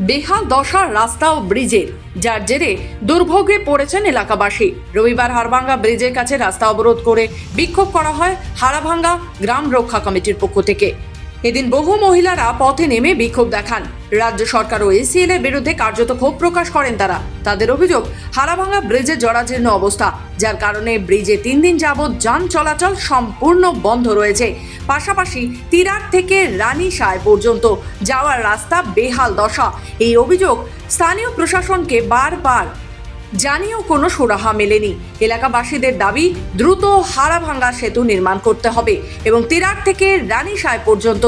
বেহাল দশার রাস্তা ও ব্রিজের, যার জেরে দুর্ভোগে পড়েছেন এলাকাবাসী। রবিবার হাড়ভাঙ্গা ব্রিজের কাছে রাস্তা অবরোধ করে বিক্ষোভ করা হয় হাড়াভাঙ্গা গ্রাম রক্ষা কমিটির পক্ষ থেকে। এদিন বহু মহিলারা পথে নেমে বিক্ষোভ দেখান। রাজ্য সরকার ও এসিএল এর বিরুদ্ধে কার্যত ক্ষোভ প্রকাশ করেন তারা। তাদের অভিযোগ, হারাভাঙা ব্রিজের জরাজীর্ণ অবস্থা, যার কারণে ব্রিজে তিন দিন যাবৎ যান চলাচল সম্পূর্ণ বন্ধ রয়েছে। পাশাপাশি তিরাট থেকে রানীসায় পর্যন্ত যাওয়ার রাস্তা বেহাল দশা। এই অভিযোগ স্থানীয় প্রশাসনকে বারবার জানিয়েও কোনো সুরাহা মেলেনি। এলাকাবাসীদের দাবি, দ্রুত হাড়াভাঙ্গা সেতু নির্মাণ করতে হবে এবং তিরাট থেকে রানীসায় পর্যন্ত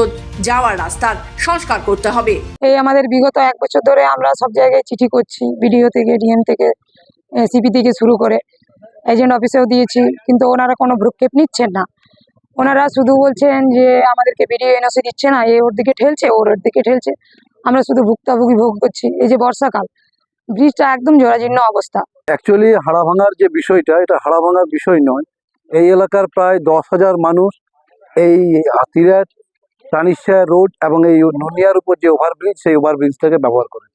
যাওয়ার রাস্তার সংস্কার করতে হবে। এই আমাদের বিগত এক বছর ধরে আমরা সব জায়গায় চিঠি করছি, বিডিও থেকে, ডিএম থেকে সিপি থেকে শুরু করে। এজেন্ট অফিসেও দিয়েছি, কিন্তু ওনারা কোনো ভ্রুক্ষেপ নিচ্ছেন না। ওনারা শুধু বলছেন যে, আমাদেরকে বিডিও এনওসি দিচ্ছে না, এ ওর দিকে ঠেলছে, ওর ওর দিকে ঠেলছে। আমরা শুধু ভুক্তাভোগী ভোগ করছি। এই যে বর্ষাকাল ব্রিজটা একদম জরাজীর্ণ অবস্থা। অ্যাকচুয়ালি হাড়া ভাঙার যে বিষয়টা, এটা হাড়া ভাঙার বিষয় নয়। এই এলাকার প্রায় দশ হাজার মানুষ এই হাতিরাট রানিশা রোড এবং এই নুনিয়ার উপর যে ওভারব্রিজ, সেই ওভারব্রিজটাকে ব্যবহার করে।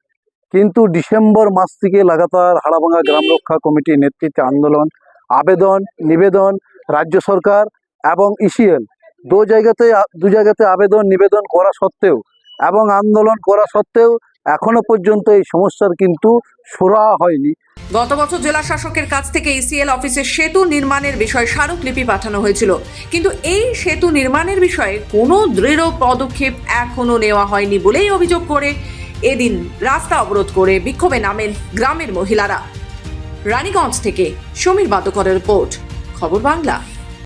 কিন্তু ডিসেম্বর মাস থেকে লাগাতার হাড়াভাঙা গ্রাম রক্ষা কমিটির নেতৃত্বে আন্দোলন, আবেদন, নিবেদন, রাজ্য সরকার এবং ইসিএল, দু জায়গাতে দু জায়গাতে আবেদন, নিবেদন করা সত্ত্বেও এবং আন্দোলন করা সত্ত্বেও এখনও পর্যন্ত এই সমস্যার কিন্তু সুরাহা হয়নি। গত বছর জেলা শাসকের কাছ থেকে ইসিএল অফিসে সেতু নির্মাণের বিষয়ে স্মারকলিপি পাঠানো হয়েছিল। কিন্তু এই সেতু নির্মাণের বিষয়ে কোনো দৃঢ় পদক্ষেপ এখনও নেওয়া হয়নি বলেই অভিযোগ করে এদিন রাস্তা অবরোধ করে বিক্ষোভে নামেন গ্রামের মহিলারা। রানীগঞ্জ থেকে সমীর বাদকরের রিপোর্ট, খবর বাংলা।